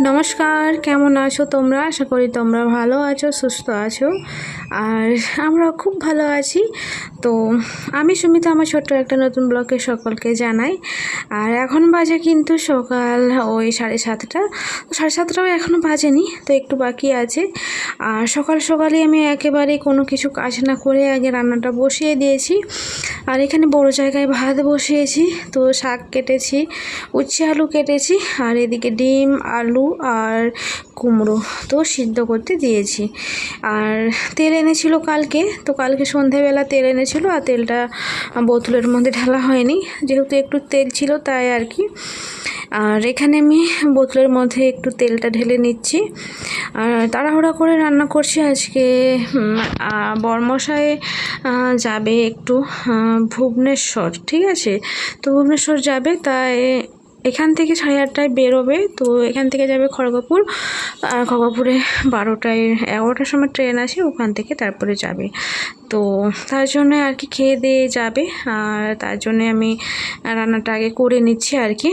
নমস্কার, কেমন আছো তোমরা? আশা করি তোমরা ভালো আছো, সুস্থ আছো। আর আমরা খুব ভালো আছি। তো আমি সুমিতা, আমার ছোট্ট একটা নতুন ব্লগে সকলকে জানাই। আর এখন বাজে কিন্তু সকাল ওই সাড়ে সাতটা। সাড়ে সাতটাও এখনও বাজেনি, তো একটু বাকি আছে। আর সকাল সকালে আমি একেবারে কোনো কিছু কাজ না করে আগে রান্নাটা বসিয়ে দিয়েছি। আর এখানে বড় জায়গায় ভাত বসিয়েছি, তো শাক কেটেছি, উচ্ছে আলু কেটেছি, আর এদিকে ডিম, আলু আর কুমড়ো, তো সিদ্ধ করতে দিয়েছি। আর তেল এনেছিল কালকে, তো কালকে সন্ধেবেলা তেল এনেছিল আর তেলটা বোতলের মধ্যে ঢালা হয়নি, যেহেতু একটু তেল ছিল তাই আর কি। আর এখানে আমি বোতলের মধ্যে একটু তেলটা ঢেলে নিচ্ছি। তাড়াহুড়া করে রান্না করছি আজকে। বরমশাই যাবে একটু ভুবনেশ্বর, ঠিক আছে? তো ভুবনেশ্বর যাবে, তাই এখান থেকে সাড়ে আটটায় বেরোবে, তো এখান থেকে যাবে খড়গপুর। খড়গপুরে বারোটায়, এগারোটার সময় ট্রেন আসে, ওখান থেকে তারপরে যাবে। তো তার জন্য আর কি খেয়ে দিয়ে যাবে, আর তার জন্য আমি রান্নাটা আগে করে নিচ্ছি আর কি।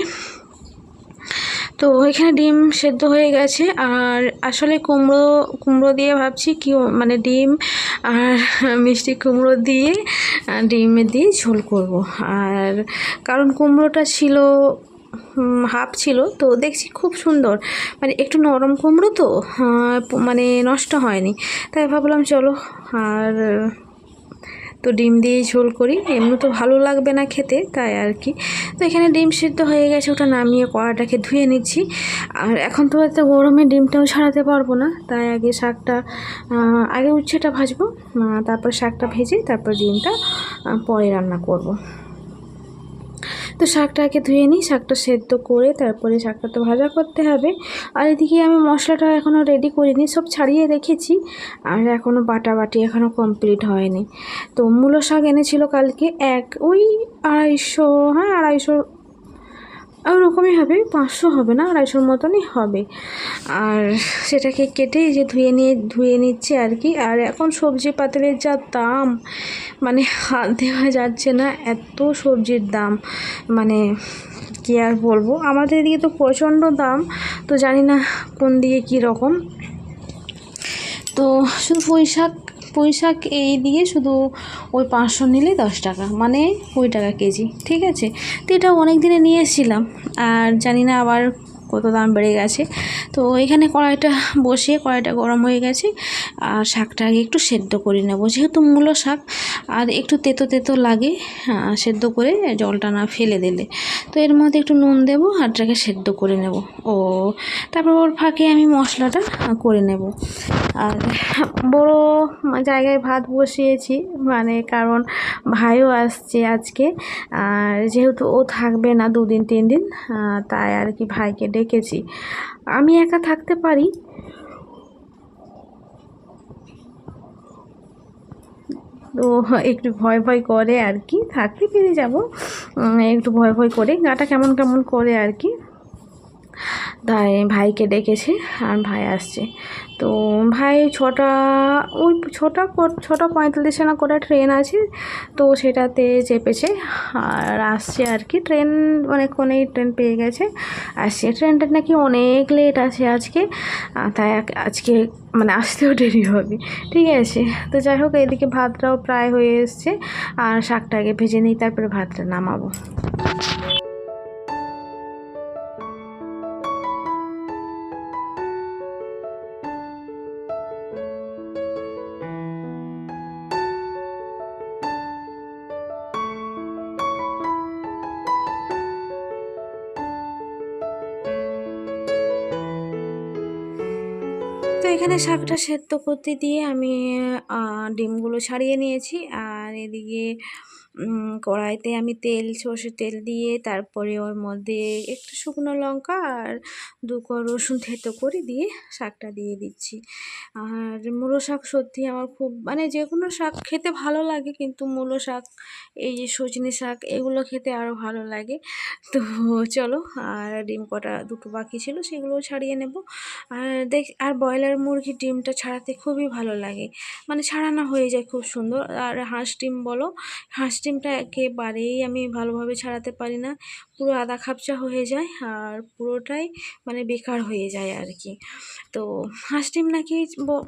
তো ওইখানে ডিম সেদ্ধ হয়ে গেছে, আর আসলে কুমড়ো কুমড়ো দিয়ে ভাবছি কি মানে ডিম আর মিষ্টি কুমড়ো দিয়ে ডিম দিয়ে ঝোল করব। আর কারণ কুমড়োটা ছিল হাফ ছিল, তো দেখছি খুব সুন্দর। মানে একটু নরম কুমড়ো তো মানে নষ্ট হয়নি। তাই ভাবলাম চলো, আর তো ডিম দিয়েই ঝোল করি। এমনি তো ভালো লাগবে না খেতে, তাই আর কি। তো এখানে ডিম সিদ্ধ হয়ে গেছে, ওটা নামিয়ে কড়াটাকে ধুয়ে নিচ্ছি। আর এখন তো হয়তো গরমে ডিমটাও ছাড়াতে পারব না, তাই আগে শাকটা আগে উচ্ছেটা ভাজবো তারপর শাকটা ভেজে তারপর ডিমটা পরে রান্না করব। তো শাকটাকে ধুয়ে নিই, শাকটা সেদ্ধ করে তারপরে শাকটা তো ভাজা করতে হবে। আর এদিকে আমি মশলাটা এখনও রেডি করিনি, সব ছাড়িয়ে রেখেছি আর এখনও বাটা বাটি এখনও কমপ্লিট হয়নি। তো মূলো শাক এনেছিল কালকে এক, ওই আড়াইশো হ্যাঁ আড়াইশো ওরকমই হবে, পাঁচশো হবে না, আড়াইশোর মতনই হবে। আর সেটাকে কেটে এই যে ধুয়ে নিয়ে, ধুয়ে নিচ্ছে আর কি। আর এখন সবজি পাতিলের যা দাম মানে হাত দেওয়া যাচ্ছে না, এত সবজির দাম। মানে কি আর বলব, আমাদের এদিকে তো প্রচণ্ড দাম, তো জানি না কোন দিকে কী রকম। তো শুধু পুঁই শাক পুঁই শাক এই দিয়ে শুধু ওই পাঁচশো নিলে দশ টাকা মানে কুড়ি টাকা কেজি, ঠিক আছে? তো এটা অনেক দিনে নিয়ে এসেছিলাম, আর জানি না আবার কত দাম বেড়ে গেছে। তো এখানে কড়াইটা বসিয়ে কড়াইটা গরম হয়ে গেছে। আর শাকটা আগে একটু সেদ্ধ করে নেব। যেহেতু মূলো শাক, আর একটু তেতো তেতো লাগে সেদ্ধ করে জলটা না ফেলে দিলে। তো এর মধ্যে একটু নুন দেবো আরটাকে সেদ্ধ করে নেব। ও, তারপর ওর ফাঁকে আমি মশলাটা করে নেব। আর বড় জায়গায় ভাত বসিয়েছি মানে কারণ ভাইও আসছে আজকে। আর যেহেতু ও থাকবে না দুদিন, তিন দিন তাই আর কি ভাইকে ডেকেছি আমি একা থাকতে পারি? তো একটু ভয় ভয় করে আর কি। থাকতে পেরে যাব। একটু ভয় ভয় করে। গাটা কেমন কেমন করে আর কি? তাই ভাইকে ডেকেছে আর ভাই আসছে। তো ভাই ছটা, ওই ছটা ছটা পঁয়তাল্লিশে না করে ট্রেন আছে, তো সেটাতে চেপেছে। আর আসছে আর কি ট্রেন অনেকক্ষণেই ট্রেন পেয়ে গেছে। আসছে ট্রেনটা নাকি অনেক লেট আছে আজকে। তাই আজকে মানে আসতেও দেরি হবে। ঠিক আছে, তো যাই হোক, এদিকে ভাতটাও প্রায় হয়ে এসছে। আর শাকটাকে ভেজে নিই, তারপরে ভাতটা নামাবো। এখানে শাকটা সেদ্ধ করতে দিয়ে আমি ডিমগুলো ছাড়িয়ে নিয়েছি। আর এদিকে কড়াইতে আমি তেল, সর্ষের তেল দিয়ে তারপরে ওর মধ্যে একটু শুকনো লঙ্কা আর দু রসুন থেতো করে দিয়ে শাকটা দিয়ে দিচ্ছি। আর মূলো শাক সত্যি আমার খুব মানে যে কোনো শাক খেতে ভালো লাগে, কিন্তু মূলো শাক, এই যে সজনে শাক, এগুলো খেতে আরও ভালো লাগে। তো চলো, আর ডিম কটা দুটো বাকি ছিল, সেগুলোও ছাড়িয়ে নেব। আর দেখ, আর ব্রয়লার মুরগির ডিমটা ছাড়াতে খুবই ভালো লাগে। মানে ছাড়ানো হয়ে যায় খুব সুন্দর। আর হাঁস ডিম বলো, হাঁস ডিমটা একেবারেই আমি ভালোভাবে ছাড়াতে পারি না। পুরো আদা খাপচা হয়ে যায় আর পুরোটাই মানে বেকার হয়ে যায় আর কি তো হাঁস ডিম নাকি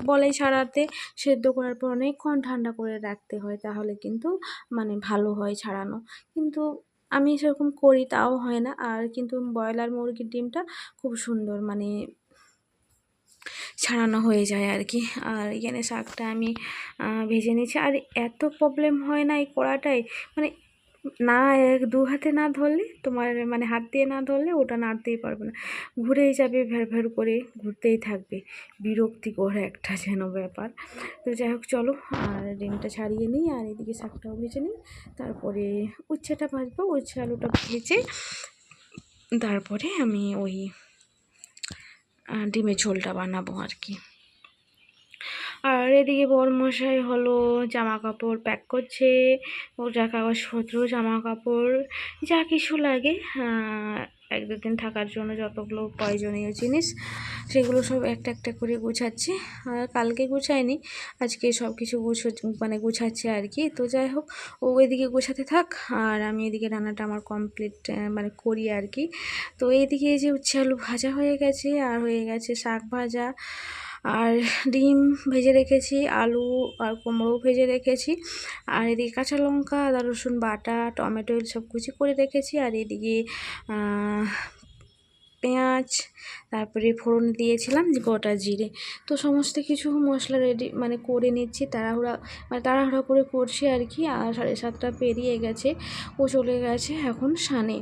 বলে ছাড়াতে, সেদ্ধ করার পর অনেকক্ষণ ঠান্ডা করে রাখতে হয় তাহলে কিন্তু মানে ভালো হয় ছাড়ানো। কিন্তু আমি সেরকম করি, তাও হয় না। আর কিন্তু ব্রয়লার মুরগির ডিমটা খুব সুন্দর মানে ছাড়ানো হয়ে যায় আর কি। আর এখানে শাকটা আমি ভেজে নিয়েছি। আর এত প্রবলেম হয় না এই কড়াটায়। মানে না এক, দু হাতে না ধরলে তোমার মানে হাত দিয়ে না ধরলে ওটা নাড়তেই পারবে না। ঘুরেই যাবে ভ্যার ভ্যার করে, ঘুরতেই থাকবে। বিরক্তিকর একটা যেন ব্যাপার। তো যাই হোক, চলো, আর ডিমটা ছাড়িয়ে নিই আর এদিকে শাকটাও ভেজে নিই। তারপরে উচ্ছেটা ভাজবো, উচ্ছে আলুটা ভেজে তারপরে আমি ওই ডিমের ঝোলটা বানাবো আর কি। আর এদিকে বরমশাই হলো জামা কাপড় প্যাক করছে ও যা কাগজপত্র জামা কাপড় যা কিছু লাগে এক দুদিন থাকার জন্য যতগুলো প্রয়োজনীয় জিনিস, সেগুলো সব একটা একটা করে গুছাচ্ছি। আর কালকে গুছাইনি, আজকে সব কিছু গুছো মানে গুছাচ্ছে আর কি। তো যাই হোক, ও এদিকে গুছাতে থাক, আর আমি এদিকে রান্নাটা আমার কমপ্লিট মানে করি আর কি। তো এইদিকে এই যে উচ্ছে আলু ভাজা হয়ে গেছে, আর হয়ে গেছে শাক ভাজা। আর ডিম ভেজে রেখেছি, আলু আর কুমড়ো ভেজে রেখেছি। আর এদিকে কাঁচা লঙ্কা, আদা রসুন বাটা, টমেটো সব কুচি করে রেখেছি। আর এদিকে পেঁয়াজ, তারপরে ফোড়ন দিয়েছিলাম গোটা জিরে। তো সমস্ত কিছু মশলা রেডি মানে করে নিচ্ছি, তাড়াহুড়া মানে তাড়াহুড়া করে করছি আর কি। আর সাড়ে সাতটা পেরিয়ে গেছে, ও চলে গেছে এখন সানে।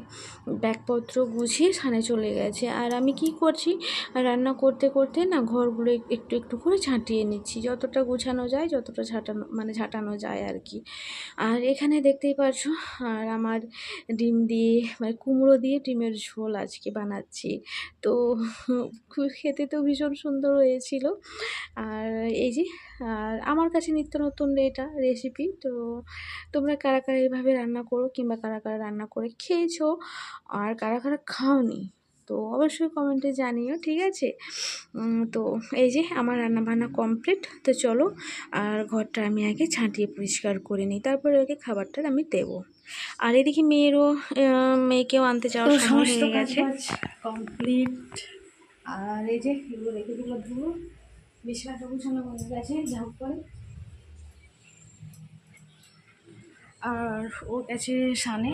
ব্যাগপত্র গুছিয়ে সানে চলে গেছে। আর আমি কি করছি, রান্না করতে করতে না ঘরগুলো একটু একটু করে ঝাঁটিয়ে নিচ্ছি। যতটা গুছানো যায়, যতটা ঝাঁটানো মানে ঝাঁটানো যায় আর কি। আর এখানে দেখতেই পারছ, আর আমার ডিম দিয়ে মানে কুমড়ো দিয়ে ডিমের ঝোল আজকে বানাচ্ছি। তো খুব খেতে তো ভীষণ সুন্দর হয়েছিল। আর এই যে, আর আমার কাছে নিত্য নতুন এটা রেসিপি তো তোমরা কারা কারা এইভাবে রান্না করো কিংবা কারা কারা রান্না করে খেয়েছো? আর কারা কারা খাওনি? তো অবশ্যই কমেন্টে জানিও ঠিক আছে? তো এই যে আমার রান্না বান্না কমপ্লিট তো চলো আর ঘরটা আমি আগে ছাঁটিয়ে পরিষ্কার করে নিই তারপরে ওকে খাবারটা আমি দেবো। আর এদিকে মেয়েরও মেয়েকেও আনতে যাওয়ার সময় সমস্ত হয়ে গেছে। কমপ্লিট আর এই যে এগুলো রেখে দিল ধুলো বিছানাটা গুছানো হয়ে গেছে ঝাঁপ করে। আর ও গেছে সানে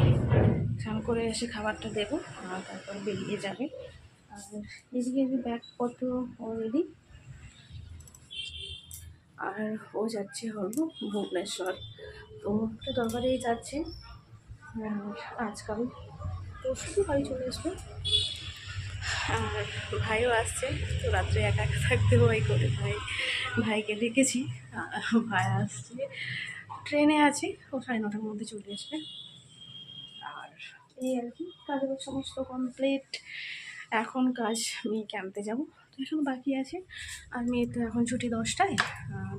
স্নান করে এসে খাবারটা দেবো, আর তারপর বেরিয়ে যাবে। আর এদিকে ব্যাগপত্র অলরেডি আর ও যাচ্ছে হলো ভুবনেশ্বর। তো একটু দরকারেই যাচ্ছে। আজকাল তো বাড়ি চলে আসবে। আর ভাইও আসছে, তো রাত্রে একা একা থাকতে ভয় করে ভাই, ভাইকে ডেকেছি। ভাই আসছে। ট্রেনে আছি, ও সাড়ে নটার মধ্যে চলে আসবে। আর এই আর কি, কাজের সমস্ত কমপ্লিট এখন কাজ মেয়েকে আনতে যাব, তো এখন বাকি আছে। আর মেয়ে তো এখন ছুটি দশটায়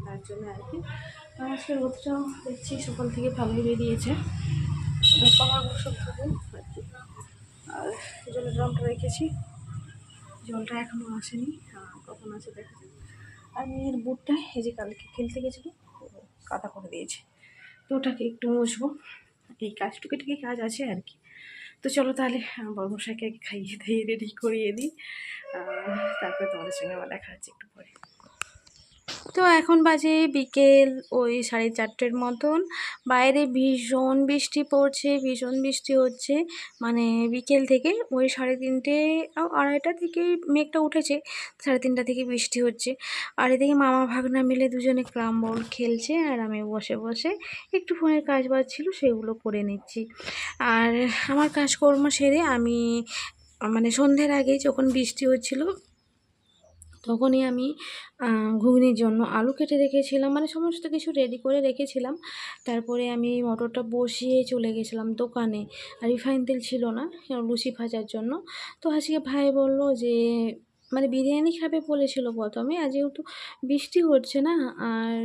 তার জন্য আর কি। আজকে রোদটাও দেখছি সকাল থেকে ভালোই বেরিয়েছে। সব থাকব আর কি। আর জলের ড্রামটা রেখেছি। জলটা এখনও আসেনি কখন আছে দেখা যাবে আর মেয়ের বুটটা এই যে কালকে খেলতে গেছিল কাদা করে দিয়েছে। তো ওটাকে একটু মুছবো। এই কাজটুকু টুকি কাজ আছে আর কি। তো চলো তাহলে বর্মশাইকে আগে খাইয়ে দিয়ে রেডি করিয়ে দিই। তারপরে তোমাদের সঙ্গে আমার দেখা হচ্ছে একটু পরে। তো এখন বাজে বিকেল ওই সাড়ে চারটের মতন। বাইরে ভীষণ বৃষ্টি পড়ছে, ভীষণ বৃষ্টি হচ্ছে। মানে বিকেল থেকে ওই সাড়ে তিনটে আড়াইটা থেকে মেঘটা উঠেছে, সাড়ে তিনটা থেকে বৃষ্টি হচ্ছে। আর এদিকে মামা ভাগনা মিলে দুজনে ক্রাম বল খেলছে আর আমি বসে বসে একটু ফোনের কাজ বাজ ছিল সেগুলো করে নিচ্ছি। আর আমার কাজকর্ম সেরে আমি মানে সন্ধ্যের আগে যখন বৃষ্টি হচ্ছিল তখনই আমি ঘুগনির জন্য আলু কেটে রেখেছিলাম। মানে সমস্ত কিছু রেডি করে রেখেছিলাম। তারপরে আমি মটরটা বসিয়ে চলে গেছিলাম দোকানে। আর রিফাইন তেল ছিল না লুচি ভাজার জন্য। তো আজকে ভাই বলল যে মানে বিরিয়ানি খাবে বলেছিল প্রথমে। আর যেহেতু বৃষ্টি হচ্ছে না, আর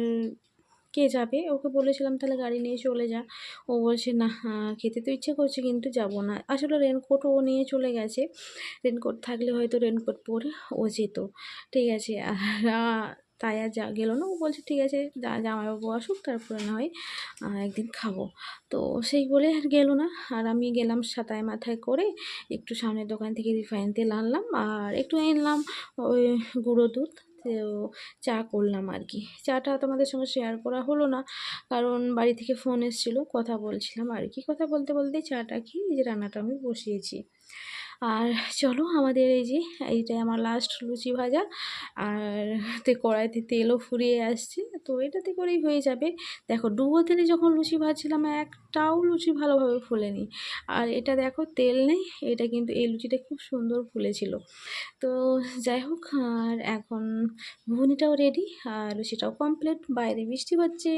কে যাবে? ওকে বলেছিলাম, তাহলে গাড়ি নিয়ে চলে যা। ও বলছে, না খেতে তো ইচ্ছে করছে, কিন্তু যাব না। আসলে রেনকোট ও নিয়ে চলে গেছে। রেনকোট থাকলে হয়তো রেনকোট পরে ও যেত। ঠিক আছে, আর তাই আর যা, গেলো না। ও বলছে, ঠিক আছে জামাইবাবু আসুক, তারপরে না হয় একদিন খাব। তো সেই বলে আর গেলো না। আর আমি গেলাম সাতায় মাথায় করে একটু সামনের দোকান থেকে রিফাইন তেল আনলাম। আর একটু আনলাম ওই গুঁড়ো দুধ। তো চা করলাম আর কি চাটা তোমাদের সঙ্গে শেয়ার করা হলো না, কারণ বাড়ি থেকে ফোন এসেছিল, কথা বলছিলাম আর কি কথা বলতে বলতে চাটা এই যে রান্নাটা আমি বসিয়েছি। আর চলো আমাদের এই যে, এইটাই আমার লাস্ট লুচি ভাজা। আর তে কড়াইতে তেলও ফুরিয়ে আসছে। তো এটাতে করেই হয়ে যাবে। দেখো ডুবো তেলে যখন লুচি ভাজছিলাম, একটাও লুচি ভালোভাবে ফুলেনি। আর এটা দেখো, তেল নেই। এটা কিন্তু, এই লুচিটা খুব সুন্দর ফুলেছিল। তো যাই হোক, আর এখন ঘুগনিটাও রেডি আর লুচিটাও কমপ্লিট বাইরে বৃষ্টি হচ্ছে।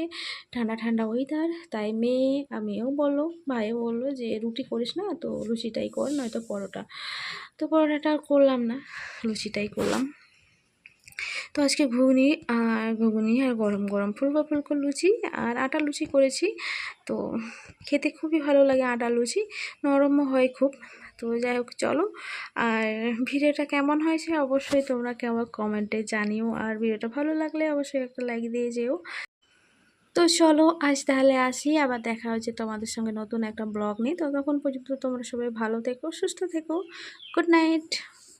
ঠান্ডা ঠান্ডা ওয়েদার তাই মেয়ে আর মেয়েও বলল, ভাইও বলল যে, রুটি করিস না, তো লুচিটাই কর, নয়তো পরোটা। তো পরোটাটা আর করলাম না, লুচিটাই করলাম। তো আজকে ঘুগনি আর ঘুগনি আর গরম গরম ফুলকো ফুলকো লুচি আর আটা লুচি করেছি। তো খেতে খুবই ভালো লাগে আটা লুচি, নরমও হয় খুব। তো যাই হোক, চলো। আর ভিডিওটা কেমন হয়েছে অবশ্যই তোমরা কেমন কমেন্টে জানিও। আর ভিডিওটা ভালো লাগলে অবশ্যই একটা লাইক দিয়ে যেও। তো চলো আজ তাহলে আসি। আবার দেখা হচ্ছে তোমাদের সঙ্গে নতুন একটা ব্লগ নিয়ে। তখন পর্যন্ত তোমরা সবাই ভালো থেকো, সুস্থ থেকো। Good night.